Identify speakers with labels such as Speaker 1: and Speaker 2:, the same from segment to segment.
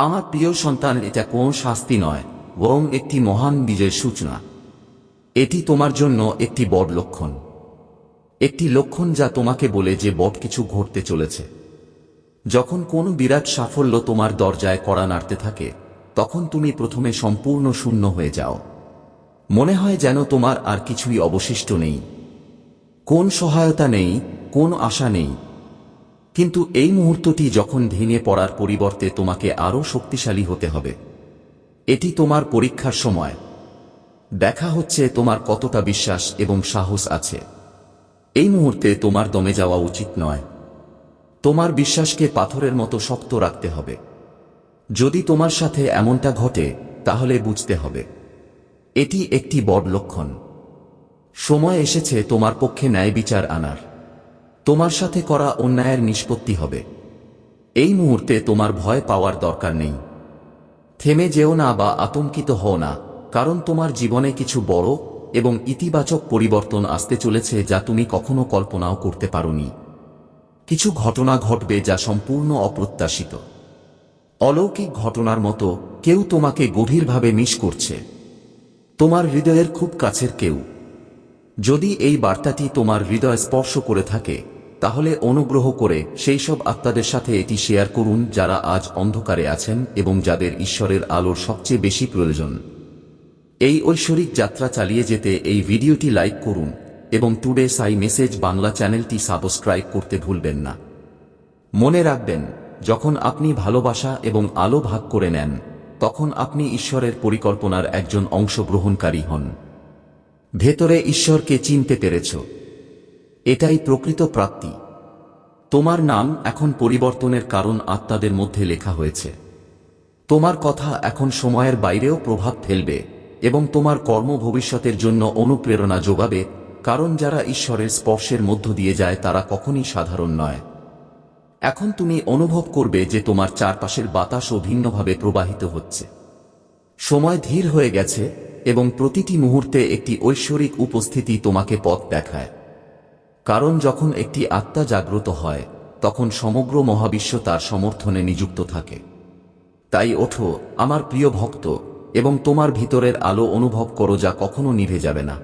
Speaker 1: আমার প্রিয় সন্তান, এটা কোন শাস্তি নয়, বরং একটি মহান বিজয়ের সূচনা। এটি তোমার জন্য একটি বড় লক্ষণ। একটি লক্ষণ যা তোমাকে বলে যে বট কিছু ঘটতে চলেছে। যখন কোনো বিরাট সাফল্য তোমার দরজায় কড়া নাড়তে থাকে, তখন তুমি প্রথমে সম্পূর্ণ শূন্য হয়ে যাও। মনে হয় যেন তোমার আর কিছুই অবশিষ্ট নেই। কোন সহায়তা নেই, কোন আশা নেই কিন্তু এই মুহূর্তটি যখন ভেঙে পড়ার পরিবর্তে তোমাকে আরও শক্তিশালী হতে হবে। এটি তোমার পরীক্ষার সময়। দেখা হচ্ছে তোমার কতটা বিশ্বাস এবং সাহস আছে। এই মুহূর্তে তোমার দমে যাওয়া উচিত নয়। তোমার বিশ্বাসকে পাথরের মতো শক্ত রাখতে হবে। যদি তোমার সাথে এমনটা ঘটে, তাহলে বুঝতে হবে। এটি একটি বড় লক্ষণ। সময় এসেছে তোমার পক্ষে ন্যায় বিচার আনার। তোমার সাথে করা অন্যায়ের নিষ্পত্তি হবে। এই মুহূর্তে তোমার ভয় পাওয়ার দরকার নেই। থেমে যেও না বা আতঙ্কিত হও না, কারণ তোমার জীবনে কিছু বড় এবং ইতিবাচক পরিবর্তন আসতে চলেছে যা তুমি কখনো কল্পনাও করতে পারোনি। কিছু ঘটনা ঘটবে যা সম্পূর্ণ অপ্রত্যাশিত। অলৌকিক ঘটনার মতো কেউ তোমাকে গভীরভাবে মিস করছে। তোমার হৃদয়ের খুব কাছের কেউ। যদি এই বার্তাটি তোমার হৃদয় স্পর্শ করে থাকে, তাহলে অনুগ্রহ করে সেই সব আত্মাদের সাথে এটি শেয়ার করুন যারা আজ অন্ধকারে আছেন এবং যাদের ঈশ্বরের আলোর সবচেয়ে বেশি প্রয়োজন। এই ঐশ্বরিক যাত্রা চালিয়ে যেতে এই ভিডিওটি লাইক করুন এবং টুডে সাই মেসেজ বাংলা চ্যানেলটি সাবস্ক্রাইব করতে ভুলবেন না। মনে রাখবেন, যখন আপনি ভালোবাসা এবং আলো ভাগ করে নেন, তখন আপনি ঈশ্বরের পরিকল্পনার একজন অংশগ্রহণকারী হন। ভেতরে ঈশ্বরকে চিনতে পেরেছ। এটাই প্রকৃত প্রাপ্তি। তোমার নাম এখন পরিবর্তনের কারণ আত্মাদের মধ্যে লেখা হয়েছে। তোমার কথা এখন সময়ের বাইরেও প্রভাব ফেলবে এবং তোমার কর্ম ভবিষ্যতের জন্য অনুপ্রেরণা যোগাবে, কারণ যারা ঈশ্বরের স্পর্শের মধ্য দিয়ে যায় তারা কখনই সাধারণ নয়। এখন তুমি অনুভব করবে যে তোমার চারপাশের বাতাসও ভিন্নভাবে প্রবাহিত হচ্ছে। সময় ধীর হয়ে গেছে এবং প্রতিটি মুহূর্তে একটি ঐশ্বরিক উপস্থিতি তোমাকে পথ দেখায়। কারণ যখন একটি আত্মা জাগ্রত হয়, তখন সমগ্র মহাবিশ্ব তার সমর্থনে নিযুক্ত থাকে। তাই ওঠো, আমার প্রিয় ভক্ত, এবং তোমার ভিতরের আলো অনুভব করো যা কখনো নিভে যাবে না।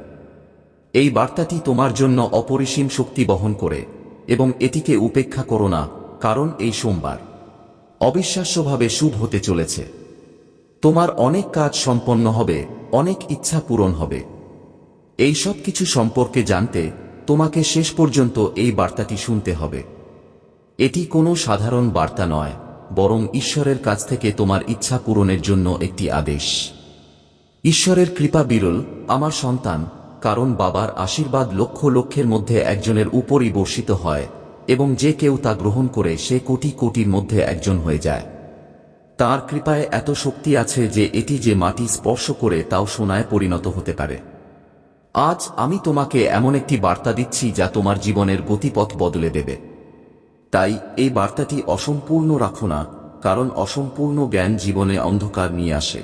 Speaker 1: এই বার্তাটি তোমার জন্য অপরিসীম শক্তি বহন করে, এবং এটিকে উপেক্ষা করো না, কারণ এই সোমবার। অবিশ্বাস্যভাবে শুভ হতে চলেছে। তোমার অনেক কাজ সম্পন্ন হবে, অনেক ইচ্ছা পূরণ হবে। এই সব কিছু সম্পর্কে জানতে তোমাকে শেষ পর্যন্ত এই বার্তাটি শুনতে হবে। এটি কোনো সাধারণ বার্তা নয়, বরং ঈশ্বরের কাছ থেকে তোমার ইচ্ছা পূরণের জন্য একটি আদেশ। ঈশ্বরের কৃপা বিরল, আমার সন্তান, কারণ বাবার আশীর্বাদ লক্ষ লক্ষের মধ্যে একজনের উপরই বর্ষিত হয়, এবং যে কেউ তা গ্রহণ করে সে কোটি কোটির মধ্যে একজন হয়ে যায়। তার কৃপায় এত শক্তি আছে যে এটি যে মাটি স্পর্শ করে তাও সোনায় পরিণত হতে পারে। আজ আমি তোমাকে এমন একটি বার্তা দিচ্ছি যা তোমার জীবনের গতিপথ বদলে দেবে। তাই এই বার্তাটি অসম্পূর্ণ রাখো না, কারণ অসম্পূর্ণ জ্ঞান জীবনে অন্ধকার নিয়ে আসে।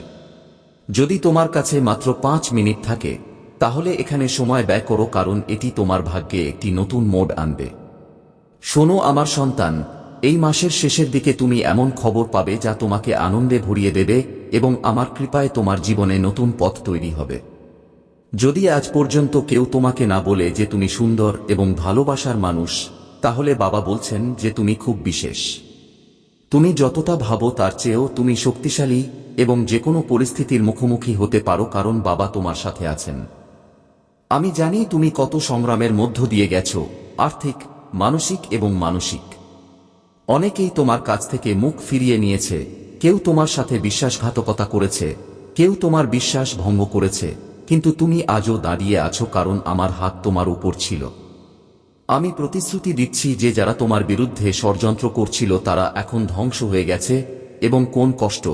Speaker 1: যদি তোমার কাছে মাত্র পাঁচ মিনিট থাকে, তাহলে এখানে সময় ব্যয় করো কারণ এটি তোমার ভাগ্যে একটি নতুন মোড আনবে। শোনো আমার সন্তান এই মাসের শেষের দিকে তুমি এমন খবর পাবে যা তোমাকে আনন্দে ভরিয়ে দেবে এবং আমার কৃপায় তোমার জীবনে নতুন পথ তৈরি হবে। যদি আজ পর্যন্ত কেউ তোমাকে না বলে যে তুমি সুন্দর এবং ভালোবাসার মানুষ, তাহলে বাবা বলছেন যে তুমি খুব বিশেষ। তুমি যতটা ভাবো তার চেয়েও তুমি শক্তিশালী এবং যে কোনো পরিস্থিতির মুখোমুখি হতে পারো কারণ বাবা তোমার সাথে আছেন। আমি জানি তুমি কত সংগ্রামের মধ্য দিয়ে গেছো, আর্থিক, মানসিক এবং মানসিক। অনেকেই তোমার কাছ থেকে মুখ ফিরিয়ে নিয়েছে, কেউ তোমার সাথে বিশ্বাসঘাতকতা করেছে, কেউ তোমার বিশ্বাস ভঙ্গ করেছে, কিন্তু তুমি আজও দাঁড়িয়ে আছো কারণ আমার হাত তোমার উপর ছিল। আমি প্রতিশ্রুতি দিচ্ছি যে যারা তোমার বিরুদ্ধে ষড়যন্ত্র করছিল তারা এখন ধ্বংস হয়ে গেছে, এবং কোন কষ্ট,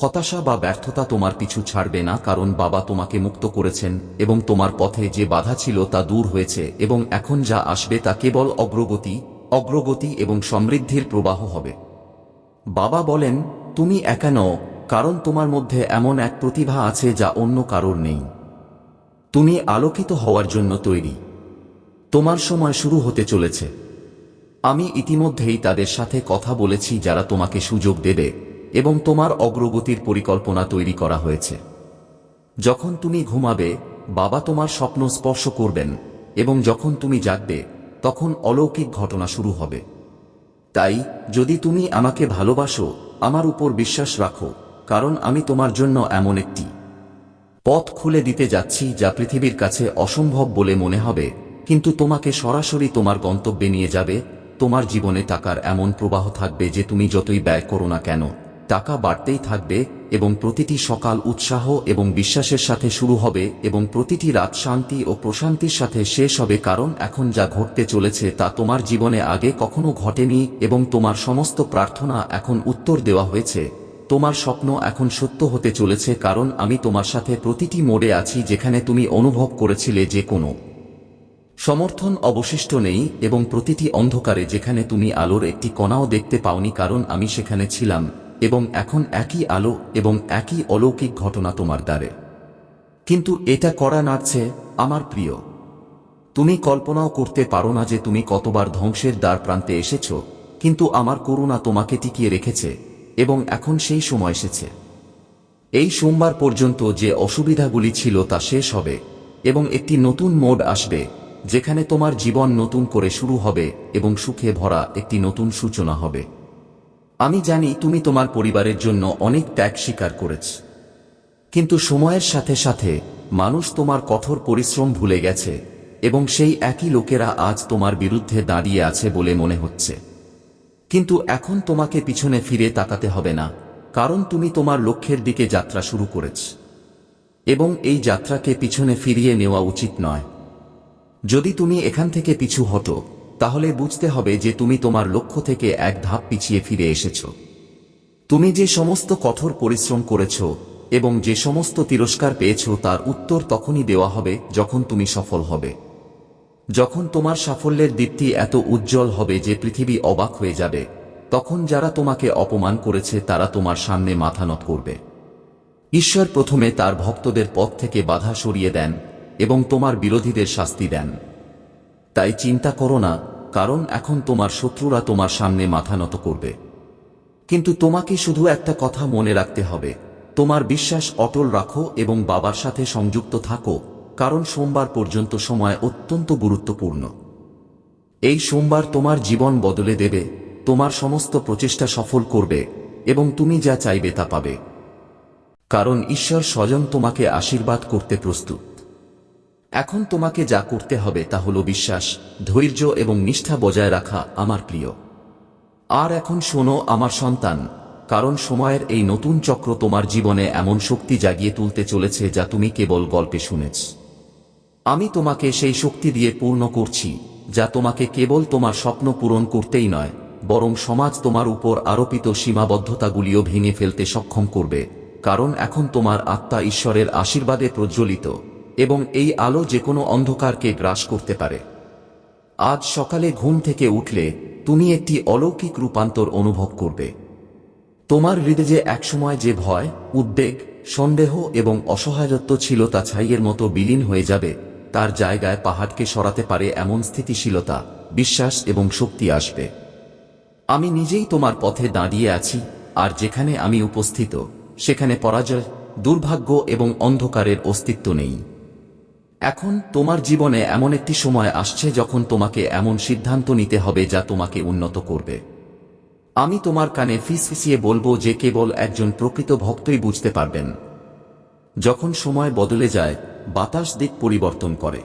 Speaker 1: হতাশা বা ব্যর্থতা তোমার পিছু ছাড়বে না কারণ বাবা তোমাকে মুক্ত করেছেন, এবং তোমার পথে যে বাধা ছিল তা দূর হয়েছে, এবং এখন যা আসবে তা কেবল অগ্রগতি অগ্রগতি এবং সমৃদ্ধির প্রবাহ হবে। বাবা বলেন, তুমি একা নও, কারণ তোমার মধ্যে এমন এক প্রতিভা আছে যা অন্য কারোর নেই। তুমি আলোকিত হওয়ার জন্য তৈরি। তোমার সময় শুরু হতে চলেছে। আমি ইতিমধ্যেই তাদের সাথে কথা বলেছি যারা তোমাকে সুযোগ দেবে এবং তোমার অগ্রগতির পরিকল্পনা তৈরি করা হয়েছে। যখন তুমি ঘুমাবে, বাবা তোমার স্বপ্ন স্পর্শ করবেন এবং যখন তুমি জাগবে তখন অলৌকিক ঘটনা শুরু হবে। তাই, যদি তুমি আমাকে ভালোবাসো, আমার উপর বিশ্বাস রাখো, কারণ আমি তোমার জন্য এমন একটি পথ খুলে দিতে যাচ্ছি যা পৃথিবীর কাছে অসম্ভব বলে মনে হবে, কিন্তু তোমাকে সরাসরি তোমার গন্তব্যে নিয়ে যাবে, তোমার জীবনে টাকার এমন প্রবাহ থাকবে যে তুমি যতই ব্যয় করো না কেন, টাকা বাড়তেই থাকবে এবং প্রতিটি সকাল উৎসাহ এবং বিশ্বাসের সাথে শুরু হবে এবং প্রতিটি রাত শান্তি ও প্রশান্তির সাথে শেষ হবে কারণ এখন যা ঘটতে চলেছে তা তোমার জীবনে আগে কখনো ঘটেনি এবং তোমার সমস্ত প্রার্থনা এখন উত্তর দেওয়া হয়েছে। তোমার স্বপ্ন এখন সত্য হতে চলেছে কারণ আমি তোমার সাথে প্রতিটি মোড়ে আছি যেখানে তুমি অনুভব করেছিলে যে কোনো। সমর্থন অবশিষ্ট নেই এবং প্রতিটি অন্ধকারে যেখানে তুমি আলোর একটি কণাও দেখতে পাওনি কারণ আমি সেখানে ছিলাম। এবং এখন একই আলো এবং একই অলৌকিক ঘটনা তোমার দ্বারে। কিন্তু এটা করা নাড়ছে আমার প্রিয়। তুমি কল্পনাও করতে পারো না যে তুমি কতবার ধ্বংসের দ্বার প্রান্তে এসেছ, কিন্তু আমার করুণা তোমাকে টিকিয়ে রেখেছে এবং এখন সেই সময় এসেছে। এই সোমবার পর্যন্ত যে অসুবিধাগুলি ছিল তা শেষ হবে এবং একটি নতুন মোড আসবে, যেখানে তোমার জীবন নতুন করে শুরু হবে এবং সুখে ভরা একটি নতুন সূচনা হবে। আমি জানি তুমি তোমার পরিবারের জন্য অনেক ত্যাগ স্বীকার করেছ। কিন্তু সময়ের সাথে সাথে মানুষ তোমার কঠোর পরিশ্রম ভুলে গেছে এবং সেই একই লোকেরা আজ তোমার বিরুদ্ধে দাঁড়িয়ে আছে বলে মনে হচ্ছে। কিন্তু এখন তোমাকে পিছনে ফিরে তাকাতে হবে না, কারণ তুমি তোমার লক্ষ্যের দিকে যাত্রা শুরু করেছ। এবং এই যাত্রাকে পিছনে ফিরিয়ে নেওয়া উচিত নয়। যদি তুমি এখান থেকে পিছু হটো তাহলে বুঝতে হবে যে তুমি তোমার লক্ষ্য থেকে এক ধাপ পিছিয়ে ফিরে এসেছ। তুমি যে সমস্ত কঠোর পরিশ্রম করেছ এবং যে সমস্ত তিরস্কার পেয়েছ তার উত্তর তখনই দেওয়া হবে যখন তুমি সফল হবে। যখন তোমার সাফল্যের দীপ্তি এত উজ্জ্বল হবে যে পৃথিবী অবাক হয়ে যাবে, তখন যারা তোমাকে অপমান করেছে তারা তোমার সামনে মাথা নত করবে। ঈশ্বর প্রথমে তার ভক্তদের পথ থেকে বাধা সরিয়ে দেন এবং তোমার বিরোধীদের শাস্তি দেন। তাই চিন্তা করো না, কারণ এখন তোমার শত্রুরা তোমার সামনে মাথা নত করবে। কিন্তু তোমাকে শুধু একটা কথা মনে রাখতে হবে, তোমার বিশ্বাস অটল রাখো এবং বাবার সাথে সংযুক্ত থাকো, কারণ সোমবার পর্যন্ত সময় অত্যন্ত গুরুত্বপূর্ণ। এই সোমবার তোমার জীবন বদলে দেবে, তোমার সমস্ত প্রচেষ্টা সফল করবে, এবং তুমি যা চাইবে তা পাবে। কারণ ঈশ্বর স্বজন তোমাকে আশীর্বাদ করতে প্রস্তুত। এখন তোমাকে যা করতে হবে তা হল বিশ্বাস, ধৈর্য এবং নিষ্ঠা বজায় রাখা আমার প্রিয়। আর এখন শোনো আমার সন্তান, কারণ সময়ের এই নতুন চক্র তোমার জীবনে এমন শক্তি জাগিয়ে তুলতে চলেছে যা তুমি কেবল গল্পে শুনেছ। আমি তোমাকে সেই শক্তি দিয়ে পূর্ণ করছি, যা তোমাকে কেবল তোমার স্বপ্ন পূরণ করতেই নয়, বরং সমাজ তোমার উপর আরোপিত সীমাবদ্ধতাগুলিও ভেঙে ফেলতে সক্ষম করবে, কারণ এখন তোমার আত্মা ঈশ্বরের আশীর্বাদে প্রজ্বলিত। এবং এই আলো যে কোনো অন্ধকারকে গ্রাস করতে পারে। আজ সকালে ঘুম থেকে উঠলে তুমি একটি অলৌকিক রূপান্তর অনুভব করবে। তোমার হৃদয়ে একসময় যে ভয়, উদ্বেগ, সন্দেহ এবং অসহায়ত্ব ছিল তা ছাইয়ের মতো বিলীন হয়ে যাবে, তার জায়গায় পাহাড়কে সরাতে পারে এমন স্থিতিশীলতা, বিশ্বাস এবং শক্তি আসবে। আমি নিজেই তোমার পথে দাঁড়িয়ে আছি, আর যেখানে আমি উপস্থিত, সেখানে পরাজয়, দুর্ভাগ্য এবং অন্ধকারের অস্তিত্ব নেই। এখন তোমার জীবনে এমন একটি সময় আসছে যখন তোমাকে এমন সিদ্ধান্ত নিতে হবে যা তোমাকে উন্নত করবে। আমি তোমার কানে ফিসফিসিয়ে বলব যে কেবল একজন প্রকৃত ভক্তই বুঝতে পারবেন। যখন সময় বদলে যায়, বাতাস দিক পরিবর্তন করে।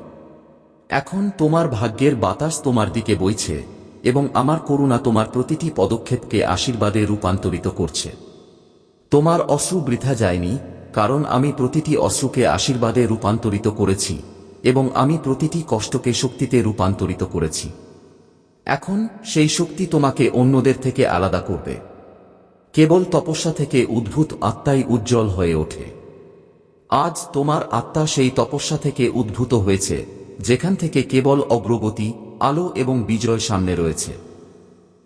Speaker 1: এখন তোমার ভাগ্যের বাতাস তোমার দিকে বইছে এবং আমার করুণা তোমার প্রতিটি পদক্ষেপকে আশীর্বাদে রূপান্তরিত করছে। তোমার অশ্রু বৃথা যায়নি কারণ আমি প্রতিটি অশ্রুকে আশীর্বাদে রূপান্তরিত করেছি, এবং আমি প্রতিটি কষ্টকে শক্তিতে রূপান্তরিত করেছি। এখন, সেই শক্তি তোমাকে অন্যদের থেকে আলাদা করবে। কেবল তপস্যা থেকে উদ্ভূত আত্মাই উজ্জ্বল হয়ে ওঠে। আজ তোমার আত্মা সেই তপস্যা থেকে উদ্ভূত হয়েছে, যেখান থেকে কেবল অগ্রগতি, আলো এবং বিজয় সামনে রয়েছে।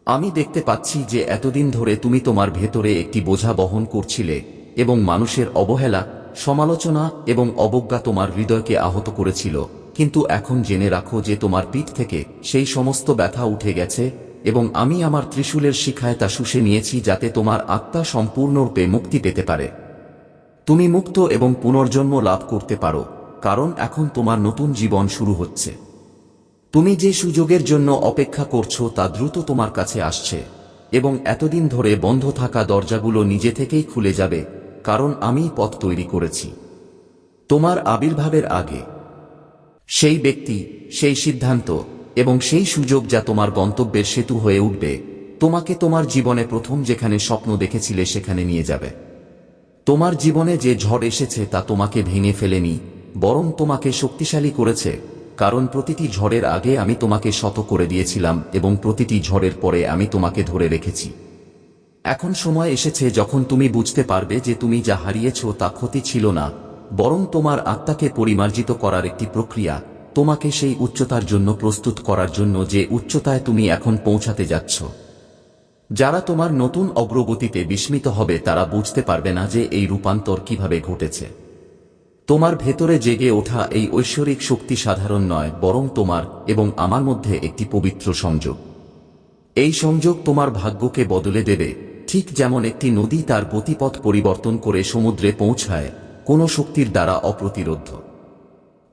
Speaker 1: আমি দেখতে পাচ্ছি যে এতদিন ধরে তুমি তোমার ভেতরে একটি বোঝা বহন করছিলে এবং মানুষের অবহেলা, সমালোচনা এবং অবজ্ঞা তোমার হৃদয়কে আহত করেছিল। কিন্তু এখন জেনে রাখো যে তোমার পিঠ থেকে সেই সমস্ত ব্যথা উঠে গেছে এবং আমি আমার ত্রিশূলের শিখায় তা শুষে নিয়েছি যাতে তোমার আত্মা সম্পূর্ণরূপে মুক্তি পেতে পারে। তুমি মুক্ত এবং পুনর্জন্ম লাভ করতে পারো, কারণ এখন তোমার নতুন জীবন শুরু হচ্ছে। তুমি যে সুযোগের জন্য অপেক্ষা করছ তা দ্রুত তোমার কাছে আসছে এবং এতদিন ধরে বন্ধ থাকা দরজাগুলো নিজে থেকেই খুলে যাবে কারণ আমি পথ তৈরি করেছি। তোমার আবির্ভাবের আগে। সেই ব্যক্তি, সেই সিদ্ধান্ত এবং সেই সুযোগ যা তোমার গন্তব্যের সেতু হয়ে উঠবে, তোমাকে তোমার জীবনে প্রথম যেখানে স্বপ্ন দেখেছিলে সেখানে নিয়ে যাবে। তোমার জীবনে যে ঝড় এসেছে তা তোমাকে ভেঙে ফেলেনি, বরং তোমাকে শক্তিশালী করেছে, কারণ প্রতিটি ঝড়ের আগে আমি তোমাকে শত করে দিয়েছিলাম এবং প্রতিটি ঝড়ের পরে আমি তোমাকে ধরে রেখেছি। এখন সময় এসেছে যখন তুমি বুঝতে পারবে যে তুমি যা হারিয়েছ তা ক্ষতি ছিল না, বরং তোমার আত্মাকে পরিমার্জিত করার একটি প্রক্রিয়া, তোমাকে সেই উচ্চতার জন্য প্রস্তুত করার জন্য যে উচ্চতায় তুমি এখন পৌঁছাতে যাচ্ছ। যারা তোমার নতুন অগ্রগতিতে বিস্মিত হবে তারা বুঝতে পারবে না যে এই রূপান্তর কীভাবে ঘটেছে। তোমার ভেতরে জেগে ওঠা এই ঐশ্বরিক শক্তি সাধারণ নয়, বরং তোমার এবং আমার মধ্যে একটি পবিত্র সংযোগ। এই সংযোগ তোমার ভাগ্যকে বদলে দেবে ঠিক যেমন একটি নদী তার গতিপথ পরিবর্তন করে সমুদ্রে পৌঁছায়, কোনো শক্তির দ্বারা অপ্রতিরোধ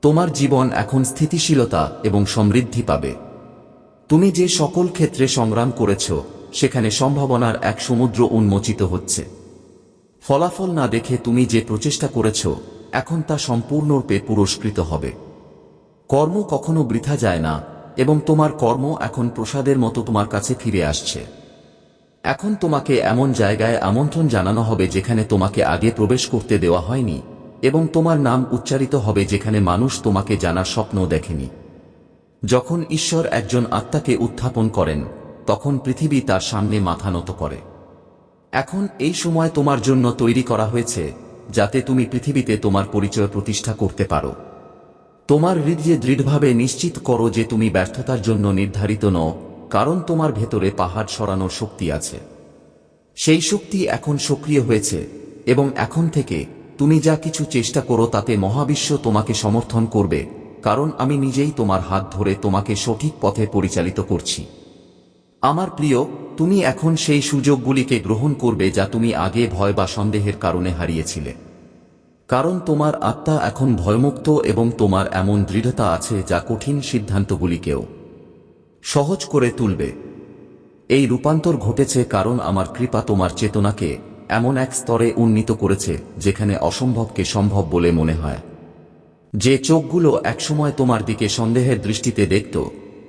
Speaker 1: তোমার জীবন এখন স্থিতিশীলতা এবং সমৃদ্ধি পাবে। তুমি যে সকল ক্ষেত্রে সংগ্রাম করেছ, সেখানে সম্ভাবনার এক সমুদ্র উন্মোচিত হচ্ছে। ফলাফল না দেখে তুমি যে প্রচেষ্টা করেছ, এখন তা সম্পূর্ণরূপে পুরস্কৃত হবে। কর্ম কখনো বৃথা যায় না, এবং তোমার কর্ম এখন প্রসাদের মতো তোমার কাছে ফিরে আসছে। এখন তোমাকে এমন জায়গায় আমন্ত্রণ জানানো হবে যেখানে তোমাকে আগে প্রবেশ করতে দেওয়া হয়নি, এবং তোমার নাম উচ্চারিত হবে যেখানে মানুষ তোমাকে জানার স্বপ্ন দেখেনি। যখন ঈশ্বর একজন আত্মাকে উত্থাপন করেন, তখন পৃথিবী তার সামনে মাথা নত করে। এখন এই সময় তোমার জন্য তৈরি করা হয়েছে, যাতে তুমি পৃথিবীতে তোমার পরিচয় প্রতিষ্ঠা করতে পারো। তোমার হৃদয়ে দৃঢ়ভাবে নিশ্চিত করো যে তুমি ব্যর্থতার জন্য নির্ধারিত নও কারণ তোমার ভেতরে পাহাড় সরানোর শক্তি আছে। সেই শক্তি এখন সক্রিয় হয়েছে, এবং এখন থেকে তুমি যা কিছু চেষ্টা করো তাতে মহাবিশ্ব তোমাকে সমর্থন করবে, কারণ আমি নিজেই তোমার হাত ধরে তোমাকে সঠিক পথে পরিচালিত করছি। আমার প্রিয়, তুমি এখন সেই সুযোগগুলিকে গ্রহণ করবে যা তুমি আগে ভয় বা সন্দেহের কারণে হারিয়েছিলে। কারণ তোমার আত্মা এখন ভয়মুক্ত এবং তোমার এমন দৃঢ়তা আছে যা কঠিন সিদ্ধান্তগুলিকেও সহজ করে তুলবে। এই রূপান্তর ঘটেছে কারণ আমার কৃপা তোমার চেতনাকে এমন এক স্তরে উন্নীত করেছে, যেখানে অসম্ভবকে সম্ভব বলে মনে হয়। যে চোখগুলো একসময় তোমার দিকে সন্দেহের দৃষ্টিতে দেখত,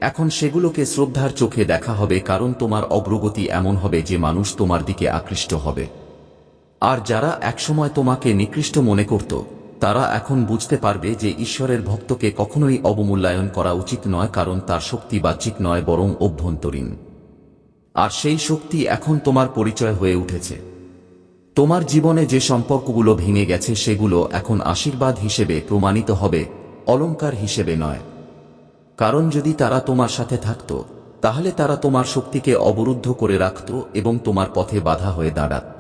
Speaker 1: এখন সেগুলোকে শ্রদ্ধার চোখে দেখা হবে কারণ তোমার অগ্রগতি এমন হবে যে মানুষ তোমার দিকে আকৃষ্ট হবে। আর যারা একসময় তোমাকে নিকৃষ্ট মনে করত তারা এখন বুঝতে পারবে যে ঈশ্বরের ভক্তকে কখনোই অবমূল্যায়ন করা উচিত নয়, কারণ তার শক্তি বাহ্যিক নয়, বরং অভ্যন্তরীণ। আর সেই শক্তি এখন তোমার পরিচয় হয়ে উঠেছে। তোমার জীবনে যে সম্পর্কগুলো ভেঙে গেছে, সেগুলো এখন আশীর্বাদ হিসেবে প্রমাণিত হবে অলংকার হিসেবে নয়। কারণ যদি তারা তোমার সাথে থাকত, তাহলে তারা তোমার শক্তিকে অবরুদ্ধ করে রাখত এবং তোমার পথে বাধা হয়ে দাঁড়াত।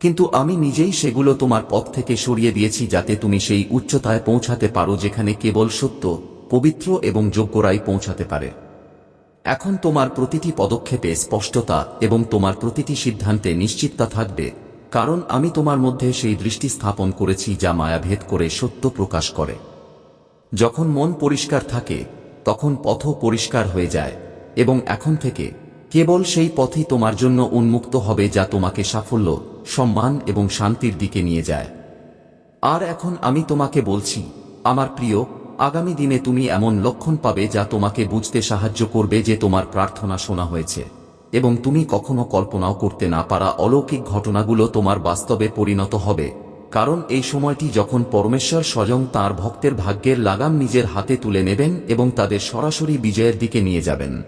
Speaker 1: কিন্তু আমি নিজেই সেগুলো তোমার পথ থেকে সরিয়ে দিয়েছি যাতে তুমি সেই উচ্চতায় পৌঁছাতে পারো যেখানে কেবল সত্য, পবিত্র এবং যোগ্যরাই পৌঁছাতে পারে। এখন তোমার প্রতিটি পদক্ষেপে স্পষ্টতা এবং তোমার প্রতিটি সিদ্ধান্তে নিশ্চিততা থাকবে, কারণ আমি তোমার মধ্যে সেই দৃষ্টি স্থাপন করেছি যা মায়াভেদ করে সত্য প্রকাশ করে। যখন মন পরিষ্কার থাকে, তখন পথও পরিষ্কার হয়ে যায়, এবং এখন থেকে কেবল সেই পথই তোমার জন্য উন্মুক্ত হবে যা তোমাকে সাফল্য, সম্মান এবং শান্তির দিকে নিয়ে যায়। আর এখন আমি তোমাকে বলছি, আমার প্রিয়, আগামী দিনে তুমি এমন লক্ষণ পাবে যা তোমাকে বুঝতে সাহায্য করবে যে তোমার প্রার্থনা শোনা হয়েছে। এবং তুমি কখনো কল্পনাও করতে না পারা অলৌকিক ঘটনাগুলো তোমার বাস্তবে পরিণত হবে। কারণ এই সময়টি যখন পরমেশ্বর স্বয়ং তার ভক্তের ভাগ্যের লাগাম নিজের হাতে তুলে নেবেন এবং তাদের সরাসরি বিজয়ের দিকে নিয়ে যাবেন।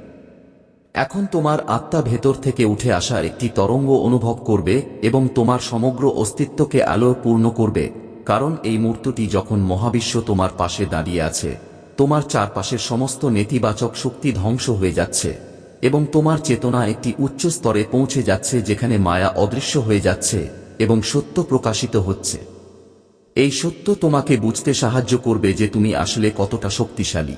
Speaker 1: এখন তোমার আত্মা ভেতর থেকে উঠে আসা একটি তরঙ্গ অনুভব করবে এবং তোমার সমগ্র অস্তিত্বকে আলো পূর্ণ করবে, কারণ এই মূর্তিটি যখন মহাবিশ্ব তোমার পাশে দাঁড়িয়ে আছে, তোমার চারপাশের সমস্ত নেতিবাচক শক্তি ধ্বংস হয়ে যাচ্ছে এবং তোমার চেতনা একটি উচ্চ স্তরে পৌঁছে যাচ্ছে যেখানে মায়া অদৃশ্য হয়ে যাচ্ছে এবং সত্য প্রকাশিত হচ্ছে। এই সত্য তোমাকে বুঝতে সাহায্য করবে যে তুমি আসলে কতটা শক্তিশালী।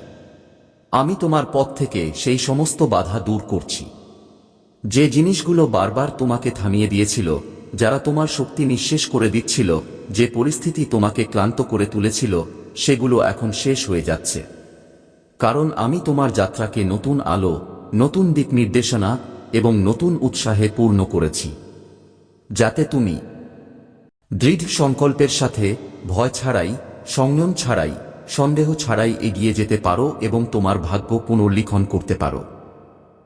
Speaker 1: আমি তোমার পথ থেকে সেই সমস্ত বাধা দূর করছি। যে জিনিসগুলো বারবার তোমাকে থামিয়ে দিয়েছিল, যারা তোমার শক্তি নিঃশেষ করে দিচ্ছিল, যে পরিস্থিতি তোমাকে ক্লান্ত করে তুলেছিল, সেগুলো এখন শেষ হয়ে যাচ্ছে। কারণ আমি তোমার যাত্রাকে নতুন আলো, নতুন দিক নির্দেশনা এবং নতুন উৎসাহে পূর্ণ করেছি। যাতে তুমি দৃঢ় সংকল্পের সাথে ভয় ছাড়াই, সংযম ছাড়াই সন্দেহ ছাড়াই এগিয়ে যেতে পারো এবং তোমার ভাগ্য পুনর্লিখন করতে পারো।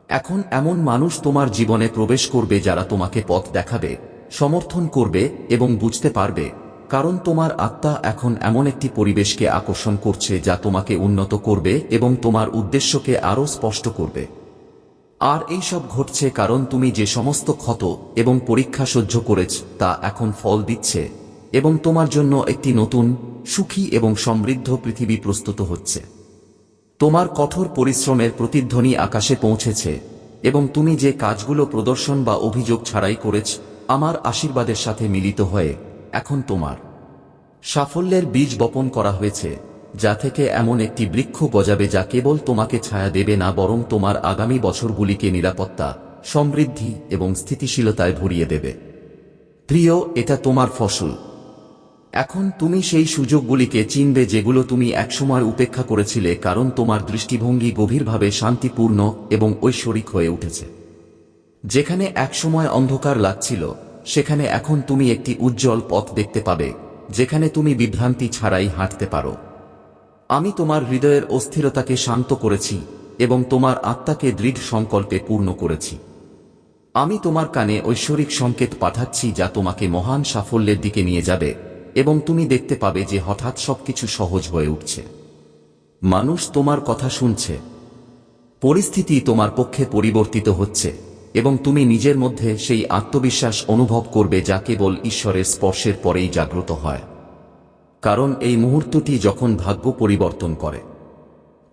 Speaker 1: এখন এমন মানুষ তোমার জীবনে প্রবেশ করবে যারা তোমাকে পথ দেখাবে, সমর্থন করবে এবং বুঝতে পারবে, কারণ তোমার আত্মা এখন এমন একটি পরিবেশকে আকর্ষণ করছে যা তোমাকে উন্নত করবে এবং তোমার উদ্দেশ্যকে আরও স্পষ্ট করবে। আর এই সব ঘটছে কারণ তুমি যে সমস্ত ক্ষত এবং পরীক্ষা সহ্য করেছ তা এখন ফল দিচ্ছে এবং তোমার জন্য একটি নতুন সুখী এবং সমৃদ্ধ পৃথিবী প্রস্তুত হচ্ছে। তোমার কঠোর পরিশ্রমের প্রতিধ্বনি আকাশে পৌঁছেছে, এবং তুমি যে কাজগুলো প্রদর্শন বা অভিযোগ ছাড়াই করেছ, আমার আশীর্বাদের সাথে মিলিত হয়ে এখন তোমার সাফল্যের বীজ বপন করা হয়েছে, যা থেকে এমন একটি বৃক্ষ গজাবে যা কেবল তোমাকে ছায়া দেবে না, বরং তোমার আগামী বছরগুলিকে নিরাপত্তা, সমৃদ্ধি এবং স্থিতিশীলতায় ভরিয়ে দেবে। প্রিয়, এটা তোমার ফসল। এখন তুমি সেই সুযোগগুলিকে চিনবে যেগুলো তুমি একসময় উপেক্ষা করেছিলে কারণ তোমার দৃষ্টিভঙ্গি গভীরভাবে শান্তিপূর্ণ এবং ঐশ্বরিক হয়ে উঠেছে। যেখানে একসময় অন্ধকার লাগছিল, সেখানে এখন তুমি একটি উজ্জ্বল পথ দেখতে পাবে, যেখানে তুমি বিভ্রান্তি ছাড়াই হাঁটতে পারো। আমি তোমার হৃদয়ের অস্থিরতাকে শান্ত করেছি এবং তোমার আত্মাকে দৃঢ় সংকল্পে পূর্ণ করেছি। আমি তোমার কানে ঐশ্বরিক সংকেত পাঠাচ্ছি যা তোমাকে মহান সাফল্যের দিকে নিয়ে যাবে। এবং তুমি দেখতে পাবে যে হঠাৎ সবকিছু সহজ হয়ে উঠছে। মানুষ তোমার কথা শুনছে। পরিস্থিতি তোমার পক্ষে পরিবর্তিত হচ্ছে এবং তুমি নিজের মধ্যে সেই আত্মবিশ্বাস অনুভব করবে যা কেবল ঈশ্বরের স্পর্শের পরেই জাগ্রত হয়। কারণ এই মুহূর্তটি যখন ভাগ্য পরিবর্তন করে।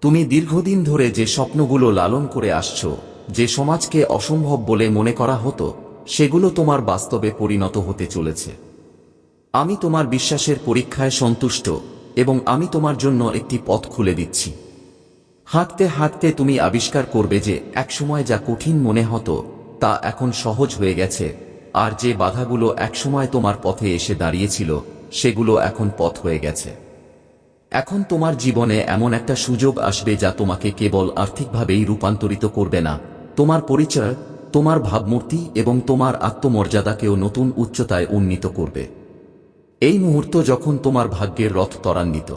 Speaker 1: তুমি দীর্ঘদিন ধরে যে স্বপ্নগুলো লালন করে আসছো, যে সমাজকে অসম্ভব বলে মনে করা হতো, সেগুলো তোমার বাস্তবে পরিণত হতে চলেছে। আমি তোমার বিশ্বাসের পরীক্ষায় সন্তুষ্ট, এবং আমি তোমার জন্য একটি পথ খুলে দিচ্ছি। হাঁটতে হাঁটতে তুমি আবিষ্কার করবে যে, একসময় যা কঠিন মনে হতো, তা এখন সহজ হয়ে গেছে, আর যে বাধাগুলো একসময় তোমার পথে এসে দাঁড়িয়েছিল, সেগুলো এখন পথ হয়ে গেছে। এখন তোমার জীবনে এমন একটা সুযোগ আসবে যা তোমাকে কেবল আর্থিকভাবেই রূপান্তরিত করবে না। তোমার পরিচয়, তোমার ভাবমূর্তি এবং তোমার আত্মমর্যাদাকেও নতুন উচ্চতায় উন্নীত করবে। এই মুহূর্ত যখন তোমার ভাগ্যের রথ ত্বরান্বিত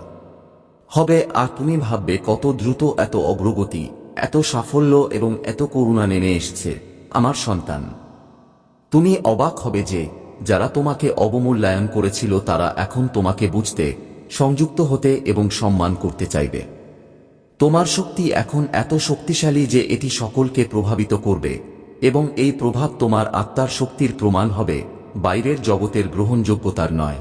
Speaker 1: হবে, আর তুমি ভাববে কত দ্রুত, এত অগ্রগতি, এত সাফল্য এবং এত করুণা নেমে এসছে আমার সন্তান। তুমি অবাক হবে যে যারা তোমাকে অবমূল্যায়ন করেছিল, তারা এখন তোমাকে বুঝতে, সংযুক্ত হতে এবং সম্মান করতে চাইবে। তোমার শক্তি এখন এত শক্তিশালী যে এটি সকলকে প্রভাবিত করবে এবং এই প্রভাব তোমার আত্মার শক্তির প্রমাণ হবে, বাইরের জগতের গ্রহণযোগ্যতার নয়।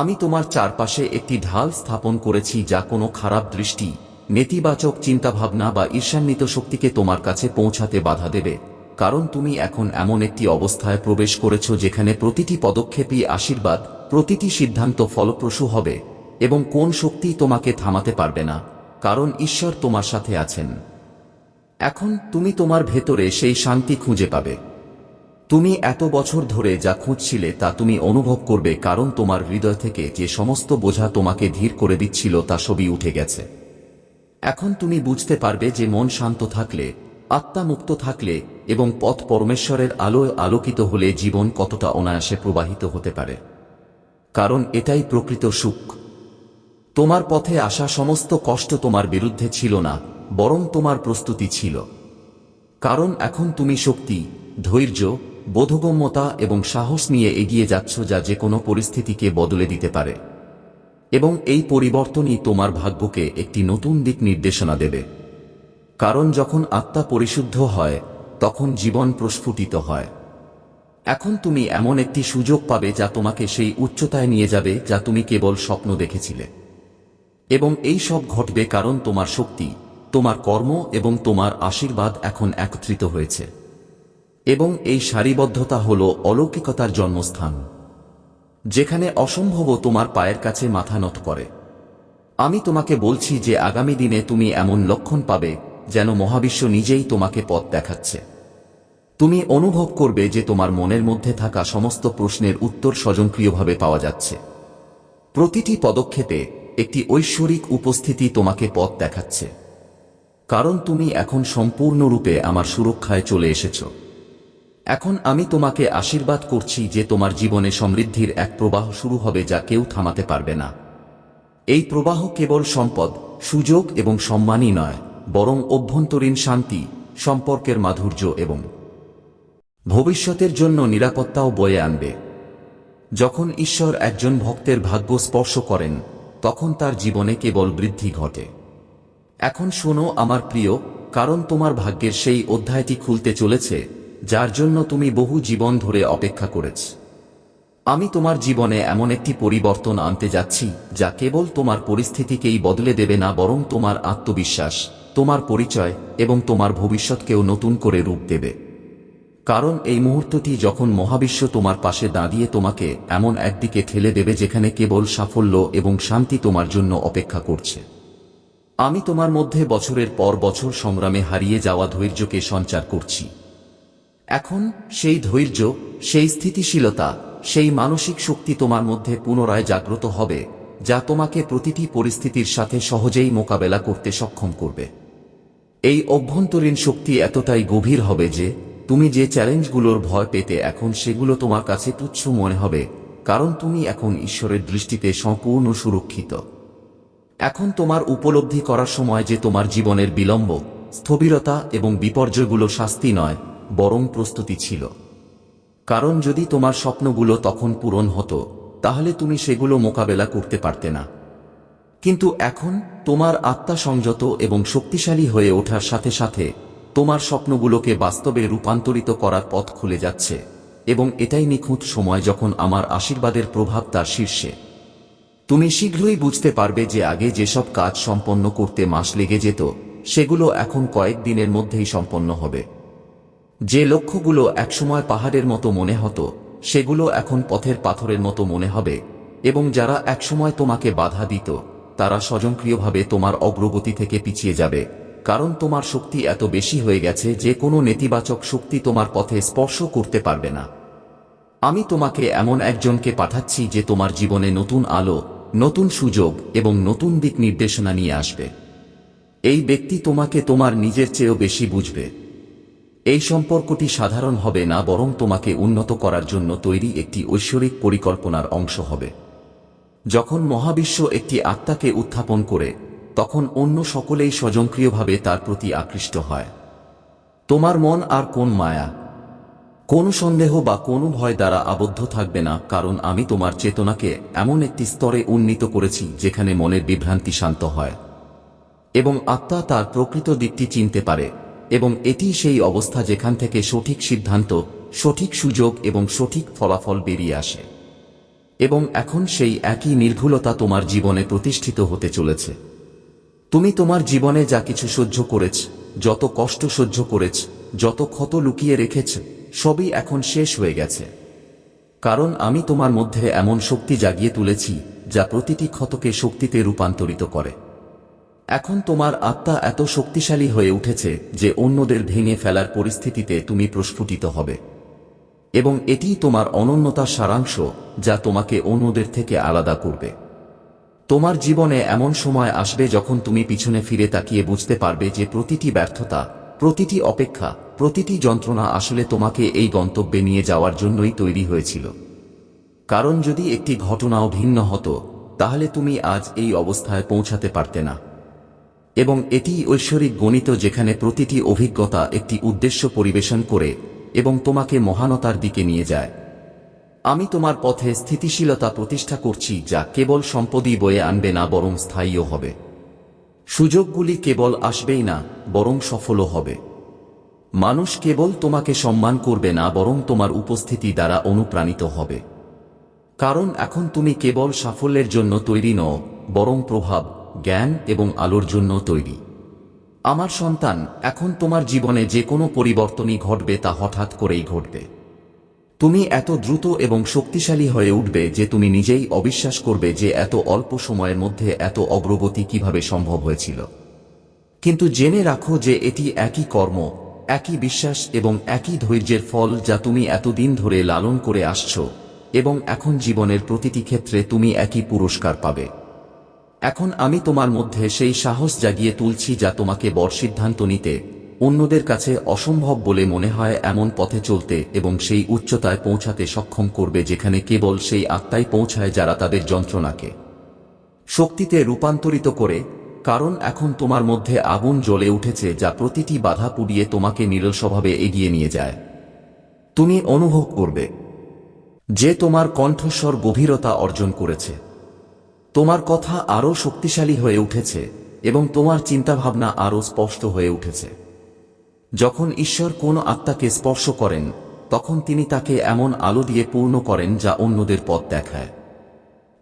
Speaker 1: আমি তোমার চারপাশে একটি ঢাল স্থাপন করেছি যা কোনো খারাপ দৃষ্টি, নেতিবাচক চিন্তাভাবনা বা ঈর্ষান্বিত শক্তিকে তোমার কাছে পৌঁছাতে বাধা দেবে, কারণ তুমি এখন এমন একটি অবস্থায় প্রবেশ করেছ যেখানে প্রতিটি পদক্ষেপই আশীর্বাদ, প্রতিটি সিদ্ধান্ত ফলপ্রসূ হবে, এবং কোন শক্তি তোমাকে থামাতে পারবে না, কারণ ঈশ্বর তোমার সাথে আছেন। এখন তুমি তোমার ভেতরে সেই শান্তি খুঁজে পাবে। তুমি এত বছর ধরে যা খুঁজছিলে তা তুমি অনুভব করবে কারণ তোমার হৃদয় থেকে যে সমস্ত বোঝা তোমাকে ধীর করে দিচ্ছিল তা সবই উঠে গেছে। এখন তুমি বুঝতে পারবে যে মন শান্ত থাকলে, আত্মা মুক্ত থাকলে এবং পথ পরমেশ্বরের আলোয় আলোকিত হলে জীবন কতটা অনায়াসে প্রবাহিত হতে পারে। কারণ এটাই প্রকৃত সুখ। তোমার পথে আসা সমস্ত কষ্ট তোমার বিরুদ্ধে ছিল না, বরং তোমার প্রস্তুতি ছিল। কারণ এখন তুমি শক্তি, ধৈর্য বোধগম্যতা এবং সাহস নিয়ে এগিয়ে যাচ্ছ যা যে কোনো পরিস্থিতিকে বদলে দিতে পারে। এবং এই পরিবর্তনই তোমার ভাগ্যকে একটি নতুন দিক নির্দেশনা দেবে। কারণ যখন আত্মা পরিশুদ্ধ হয়, তখন জীবন প্রস্ফুটিত হয়। এখন তুমি এমন একটি সুযোগ পাবে যা তোমাকে সেই উচ্চতায় নিয়ে যাবে যা তুমি কেবল স্বপ্ন দেখেছিলে। এবং এই সব ঘটবে কারণ তোমার শক্তি, তোমার কর্ম এবং তোমার আশীর্বাদ এখন একত্রিত হয়েছে। এবং এই সারিবদ্ধতা হল অলৌকিকতার জন্মস্থান, যেখানে অসম্ভব তোমার পায়ের কাছে মাথা নত করে। আমি তোমাকে বলছি যে আগামী দিনে তুমি এমন লক্ষণ পাবে যেন মহাবিশ্ব নিজেই তোমাকে পথ দেখাচ্ছে। তুমি অনুভব করবে যে তোমার মনের মধ্যে থাকা সমস্ত প্রশ্নের উত্তর স্বজনক্রিয়ভাবে পাওয়া যাচ্ছে। প্রতিটি পদক্ষেপে একটি ঐশ্বরিক উপস্থিতি তোমাকে পথ দেখাচ্ছে। কারণ তুমি এখন সম্পূর্ণরূপে আমার সুরক্ষায় চলে এসেছ। এখন আমি তোমাকে আশীর্বাদ করছি যে তোমার জীবনে সমৃদ্ধির এক প্রবাহ শুরু হবে যা কেউ থামাতে পারবে না। এই প্রবাহ কেবল সম্পদ, সুযোগ এবং সম্মানই নয়, বরং অভ্যন্তরীণ শান্তি, সম্পর্কের মাধুর্য এবং ভবিষ্যতের জন্য নিরাপত্তাও বয়ে আনবে। যখন ঈশ্বর একজন ভক্তের ভাগ্য স্পর্শ করেন, তখন তার জীবনে কেবল বৃদ্ধি ঘটে। এখন শোনো আমার প্রিয়, কারণ তোমার ভাগ্যের সেই অধ্যায়টি খুলতে চলেছে যার জন্য তুমি বহু জীবন ধরে অপেক্ষা করেছ। আমি তোমার জীবনে এমন একটি পরিবর্তন আনতে যাচ্ছি, যা কেবল তোমার পরিস্থিতিকেই বদলে দেবে না, বরং তোমার আত্মবিশ্বাস, তোমার পরিচয় এবং তোমার ভবিষ্যৎকেও নতুন করে রূপ দেবে। কারণ এই মুহূর্তটি যখন মহাবিশ্ব তোমার পাশে দাঁড়িয়ে তোমাকে এমন একদিকে ঠেলে দেবে যেখানে কেবল সাফল্য এবং শান্তি তোমার জন্য অপেক্ষা করছে। আমি তোমার মধ্যে বছরের পর বছর সংগ্রামে হারিয়ে যাওয়া ধৈর্যকে সঞ্চার করছি। এখন সেই ধৈর্য, সেই স্থিতিশীলতা, সেই মানসিক শক্তি তোমার মধ্যে পুনরায় জাগ্রত হবে, যা তোমাকে প্রতিটি পরিস্থিতির সাথে সহজেই মোকাবেলা করতে সক্ষম করবে। এই অভ্যন্তরীণ শক্তি এতটাই গভীর হবে যে, তুমি যে চ্যালেঞ্জগুলোর ভয় পেতে এখন সেগুলো তোমার কাছে তুচ্ছ মনে হবে, কারণ তুমি এখন ঈশ্বরের দৃষ্টিতে সম্পূর্ণ সুরক্ষিত। এখন তোমার উপলব্ধি করার সময় যে তোমার জীবনের বিলম্ব, স্থবিরতা এবং বিপর্যয়গুলো শাস্তি নয় বরং প্রস্তুতি ছিল। কারণ যদি তোমার স্বপ্নগুলো তখন পূরণ হতো, তাহলে তুমি সেগুলো মোকাবেলা করতে পারতে না। কিন্তু এখন তোমার আত্মা সংযত এবং শক্তিশালী হয়ে ওঠার সাথে সাথে তোমার স্বপ্নগুলোকে বাস্তবে রূপান্তরিত করার পথ খুলে যাচ্ছে এবং এটাই নিখুঁত সময় যখন আমার আশীর্বাদের প্রভাব তার শীর্ষে। তুমি শীঘ্রই বুঝতে পারবে যে আগে যেসব কাজ সম্পন্ন করতে মাস লেগে যেত, সেগুলো এখন কয়েক দিনের মধ্যেই সম্পন্ন হবে। যে লক্ষ্যগুলো একসময় পাহাড়ের মতো মনে হতো, সেগুলো এখন পথের পাথরের মতো মনে হবে, এবং যারা একসময় তোমাকে বাধা দিত, তারা স্বয়ংক্রিয়ভাবে তোমার অগ্রগতি থেকে পিছিয়ে যাবে, কারণ তোমার শক্তি এত বেশি হয়ে গেছে যে কোনো নেতিবাচক শক্তি তোমার পথে স্পর্শ করতে পারবে না। আমি তোমাকে এমন একজনকে পাঠাচ্ছি যে তোমার জীবনে নতুন আলো, নতুন সুযোগ এবং নতুন দিক নির্দেশনা নিয়ে আসবে। এই ব্যক্তি তোমাকে তোমার নিজের চেয়েও বেশি বুঝবে। এই সম্পর্কটি সাধারণ হবে না, বরং তোমাকে উন্নত করার জন্য তৈরি একটি ঐশ্বরিক পরিকল্পনার অংশ হবে। যখন মহাবিশ্ব একটি আত্মাকে উত্থাপন করে, তখন অন্য সকলেই স্বয়ংক্রিয়ভাবে তার প্রতি আকৃষ্ট হয়। তোমার মন আর কোন মায়া? কোনো সন্দেহ বা কোনো ভয় দ্বারা আবদ্ধ থাকবে না, কারণ আমি তোমার চেতনাকে এমন একটি স্তরে উন্নীত করেছি, যেখানে মনের বিভ্রান্তি শান্ত হয়। এবং আত্মা তার প্রকৃত দিকটি চিনতে পারে। এবং এটি সেই অবস্থা যেখান থেকে সঠিক সিদ্ধান্ত, সঠিক সুযোগ এবং সঠিক ফলাফল বেরিয়ে আসে। এবং এখন সেই একই নির্ভুলতা তোমার জীবনে প্রতিষ্ঠিত হতে চলেছে। তুমি তোমার জীবনে যা কিছু সহ্য করেছ, যত কষ্ট সহ্য করেছ, যত ক্ষত লুকিয়ে রেখেছ, সবই এখন শেষ হয়ে গেছে। কারণ আমি তোমার মধ্যে এমন শক্তি জাগিয়ে তুলেছি, যা প্রতিটি ক্ষতকে শক্তিতে রূপান্তরিত করে। এখন তোমার আত্মা এত শক্তিশালী হয়ে উঠেছে যে অন্যদের ভেঙে ফেলার পরিস্থিতিতে তুমি প্রস্ফুটিত হবে। এবং এটি তোমার অনন্যতার সারাংশ যা তোমাকে অন্যদের থেকে আলাদা করবে। তোমার জীবনে এমন সময় আসবে যখন তুমি পিছনে ফিরে তাকিয়ে বুঝতে পারবে যে প্রতিটি ব্যর্থতা, প্রতিটি অপেক্ষা, প্রতিটি যন্ত্রণা আসলে তোমাকে এই গন্তব্যে নিয়ে যাওয়ার জন্যই তৈরি হয়েছিল। কারণ যদি একটি ঘটনাও ভিন্ন হতো, তাহলে তুমি আজ এই অবস্থায় পৌঁছাতে পারতে না। এবং এটি ঐশ্বরিক গণিত যেখানে প্রতিটি অভিজ্ঞতা একটি উদ্দেশ্য পরিবেশন করে এবং তোমাকে মহানতার দিকে নিয়ে যায়। আমি তোমার পথে স্থিতিশীলতা প্রতিষ্ঠা করছি যা কেবল সম্পদই বয়ে আনবে না, বরং স্থায়ীও হবে। সুযোগগুলি কেবল আসবেই না, বরং সফলও হবে। মানুষ কেবল তোমাকে সম্মান করবে না, বরং তোমার উপস্থিতি দ্বারা অনুপ্রাণিত হবে। কারণ এখন তুমি কেবল সাফল্যের জন্য তৈরি নও, বরং প্রভাব জ্ঞান এবং আলোর জন্য তৈরি। আমার সন্তান, এখন তোমার জীবনে যে কোনো পরিবর্তনই ঘটবে তা হঠাৎ করেই ঘটবে। তুমি এত দ্রুত এবং শক্তিশালী হয়ে উঠবে যে তুমি নিজেই অবিশ্বাস করবে যে এত অল্প সময়ের মধ্যে এত অগ্রগতি কীভাবে সম্ভব হয়েছিল। কিন্তু জেনে রাখো যে এটি একই কর্ম, একই বিশ্বাস এবং একই ধৈর্যের ফল যা তুমি এতদিন ধরে লালন করে আসছো এবং এখন জীবনের প্রতিটি ক্ষেত্রে তুমি একই পুরস্কার পাবে। এখন আমি তোমার মধ্যে সেই সাহস জাগিয়ে তুলছি যা তোমাকে বড় সিদ্ধান্ত নিতে, অন্যদের কাছে অসম্ভব বলে মনে হয় এমন পথে চলতে এবং সেই উচ্চতায় পৌঁছাতে সক্ষম করবে যেখানে কেবল সেই আত্মাই পৌঁছায় যারা তাদের যন্ত্রণাকে শক্তিতে রূপান্তরিত করে, কারণ এখন তোমার মধ্যে আগুন জ্বলে উঠেছে যা প্রতিটি বাধা পুড়িয়ে তোমাকে নিরল স্বভাবে এগিয়ে নিয়ে যায়। তুমি অনুভব করবে যে তোমার কণ্ঠস্বর গভীরতা অর্জন করেছে। তোমার কথা আরও শক্তিশালী হয়ে উঠেছে এবং তোমার চিন্তাভাবনা আরও স্পষ্ট হয়ে উঠেছে। যখন ঈশ্বর কোন আত্মাকে স্পর্শ করেন, তখন তিনি তাকে এমন আলো দিয়ে পূর্ণ করেন যা অন্যদের পথ দেখায়।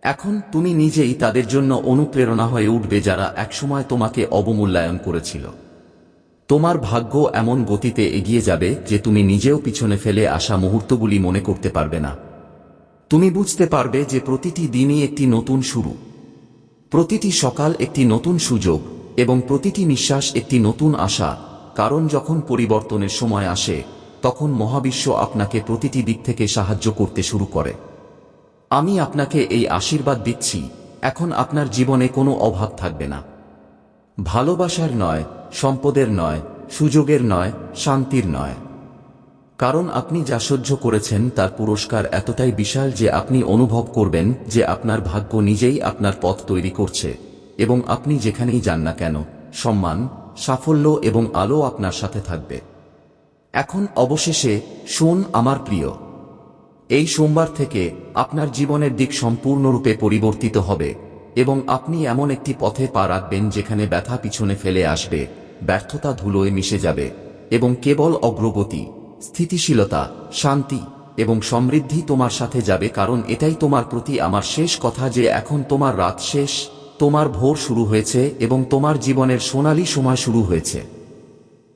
Speaker 1: এখন তুমি নিজেই তাদের জন্য অনুপ্রেরণা হয়ে উঠবে যারা একসময় তোমাকে অবমূল্যায়ন করেছিল। তোমার ভাগ্য এমন গতিতে এগিয়ে যাবে যে তুমি নিজেও পিছনে ফেলে আসা মুহূর্তগুলি মনে করতে পারবে না। তুমি বুঝতে পারবে যে প্রতিটি দিনই একটি নতুন শুরু। প্রতিটি সকাল একটি নতুন সুযোগ এবং প্রতিটি নিঃশ্বাস একটি নতুন আশা, কারণ যখন পরিবর্তনের সময় আসে, তখন মহাবিশ্ব আপনাকে প্রতিটি দিক থেকে সাহায্য করতে শুরু করে। আমি আপনাকে এই আশীর্বাদ দিচ্ছি, এখন আপনার জীবনে কোনো অভাব থাকবে না। ভালোবাসার নয়, সম্পদের নয়, সুযোগের নয়, শান্তির নয়। কারণ আপনি যা সহ্য করেছেন তার পুরস্কার এতটাই বিশাল যে আপনি অনুভব করবেন যে আপনার ভাগ্য নিজেই আপনার পথ তৈরি করছে, এবং আপনি যেখানেই যান না কেন, সম্মান, সাফল্য এবং আলো আপনার সাথে থাকবে। এখন অবশেষে শোন আমার প্রিয়, এই সোমবার থেকে আপনার জীবনের দিক সম্পূর্ণরূপে পরিবর্তিত হবে, এবং আপনি এমন একটি পথে পা রাখবেন যেখানে ব্যথা পিছনে ফেলে আসবে, ব্যর্থতা ধুলোয় মিশে যাবে, এবং কেবল অগ্রগতি। স্থিতিশীলতা, শান্তি এবং সমৃদ্ধি তোমার সাথে যাবে কারণ এটাই তোমার প্রতি আমার শেষ কথা যে এখন তোমার রাত শেষ, তোমার ভোর শুরু হয়েছে এবং তোমার জীবনের সোনালী সময় শুরু হয়েছে।